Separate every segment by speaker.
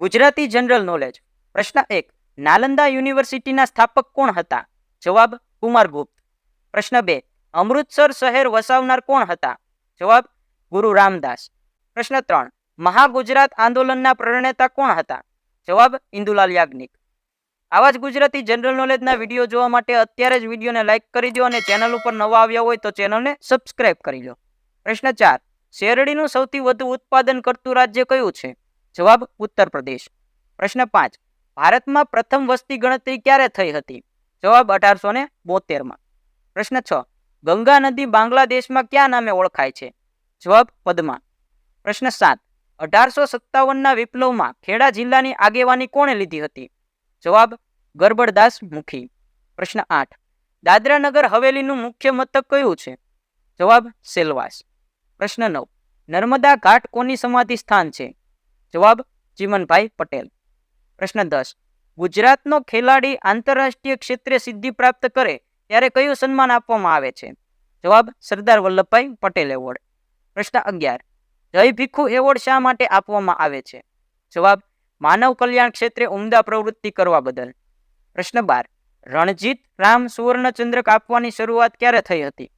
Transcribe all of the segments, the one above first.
Speaker 1: Gujarati general knowledge. પ્રશ્ન એક, નાલંદા યુનિવર્સિટીના સ્થાપક કોણ હતા? જવાબ કુમારગુપ્ત પ્રશ્ન બે, અમૃતસર શહેર વસાવનાર કોણ હતા? જવાબ, ગુરુ રામદાસ. પ્રશ્ન ત્રણ, મહાગુજરાત આંદોલનના પ્રણેતા કોણ હતા? જવાબ, ઇન્દુલાલ યાજ્ઞિક. આવા જ ગુજરાતી જનરલ નોલેજના વીડિયો જોવા માટે અત્યારે જ વિડીયોને લાઇક કરી દો અને ચેનલ ઉપર નવા આવ્યા હોય તો ચેનલને સબસ્ક્રાઇબ કરી લો. પ્રશ્ન ચાર, શેરડીનું સૌથી વધુ ઉત્પાદન કરતું રાજ્ય કયું છે? જવાબ ઉત્તર પ્રદેશ. પ્રશ્ન પાંચ. ભારતમાં પ્રથમ વસ્તી ગણતરી ક્યારે થઈ હતી? જવાબ અઢારસો ને બોતેરમાં. પ્રશ્ન છ. ગંગા નદી બાંગ્લાદેશમાં ક્યાં નામે ઓળખાય છે? જવાબ પદ્મા. પ્રશ્ન સાત. અઢારસો સત્તાવનના વિપ્લવમાં ખેડા જિલ્લાની આગેવાની કોણે લીધી હતી? જવાબ ગરબડદાસ મુખી. પ્રશ્ન આઠ. દાદરા નગર હવેલીનું મુખ્ય મથક કયું છે? જવાબ સેલવાસ. પ્રશ્ન નવ. નર્મદા ઘાટ કોની સમાધિ સ્થાન છે? જવાબ ચીમનભાઈ પટેલ. પ્રશ્ન દસ. ગુજરાતનો ખેલાડી આંતરરાષ્ટ્રીય ક્ષેત્રે સિદ્ધિ પ્રાપ્ત કરે ત્યારે કયું સન્માન આપવામાં આવે છે? જવાબ સરદાર વલ્લભભાઈ પટેલ એવોર્ડ. પ્રશ્ન અગિયાર. જય ભીખુ એવોર્ડ શા માટે આપવામાં આવે છે? જવાબ માનવ કલ્યાણ ક્ષેત્રે ઉમદા પ્રવૃત્તિ કરવા બદલ. પ્રશ્ન બાર. રણજીત રામ સુવર્ણચંદ્રક આપવાની શરૂઆત ક્યારે થઈ હતી?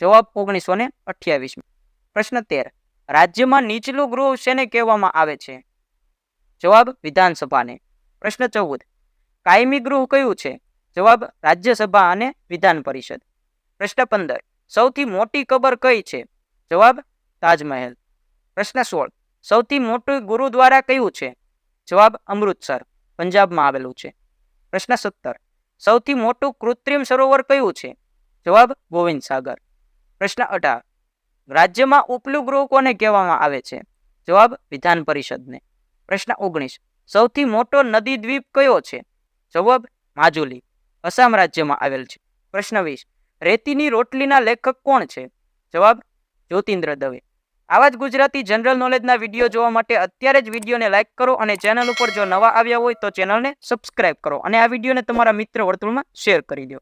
Speaker 1: જવાબ ઓગણીસો ને અઠ્યાવીસમાં. પ્રશ્ન તેર. રાજ્યમાં નીચલું ગૃહ શેને કહેવામાં આવે છે? જવાબ, વિધાનસભાને. પ્રશ્ન ચૌદ. કાયમી ગૃહ કયું છે? જવાબ, રાજ્યસભા અને વિધાન પરિષદ. પ્રશ્ન પંદર. સૌથી મોટી કબર કઈ છે? જવાબ, તાજમહેલ. પ્રશ્ન સોળ. સૌથી મોટું ગુરુદ્વારા કયું છે? જવાબ, અમૃતસર, પંજાબમાં આવેલું છે. પ્રશ્ન સત્તર. સૌથી મોટું કૃત્રિમ સરોવર કયું છે? જવાબ ગોવિંદ સાગર પ્રશ્ન અઢાર. રાજ્યમાં ઉપલું ગૃહ કોને કહેવામાં આવે છે? જવાબ, વિધાન પરિષદને. પ્રશ્ન ઓગણીસ. સૌથી મોટો નદી દ્વીપ કયો છે? જવાબ, માજુલી. અસામ રાજ્યમાં આવેલ છે. પ્રશ્ન વીસ. રેતીની રોટલીના લેખક કોણ છે? જવાબ, જ્યોતિન્દ્ર દવે. આવા જ ગુજરાતી જનરલ નોલેજના વીડિયો જોવા માટે અત્યારે જ વિડીયોને લાઇક કરો અને ચેનલ ઉપર જો નવા આવ્યા હોય તો ચેનલને સબસ્ક્રાઇબ કરો અને આ વિડીયોને તમારા મિત્ર વર્તુળમાં શેર કરી દો.